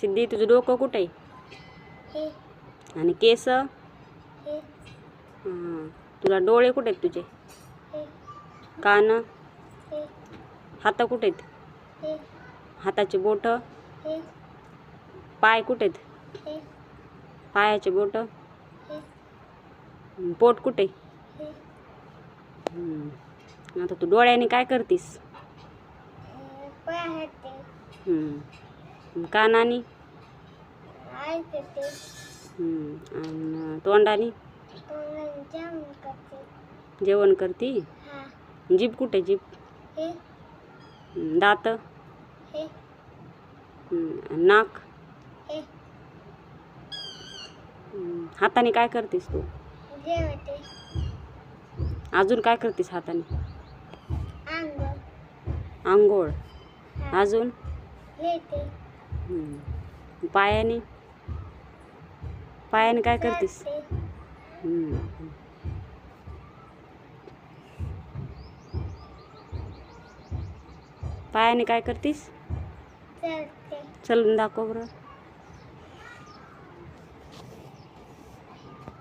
सिद्धी तुझं डोकं कुठे आहे? हे. आणि केस? हे. तुला डोळे कुठे आहेत तुझे? कान? हात कुठे आहेत? हाताचे बोट? पाय कुठे आहेत? पायाचे बोट? पोट कुठे. आता तू डोळ्याने काय करतीस. कानाने. आणि तोंडाने? जेवण करती. हा. जीभ कुठे जीभ? हे. दात? हे. नाक? हे. हाताने काय करतीस तू? अजून काय करतीस हाताने? आंघोळ. अजून. पायाने? पायाने काय करतीस. पायाने काय करतीस? चलून दाखव बरं.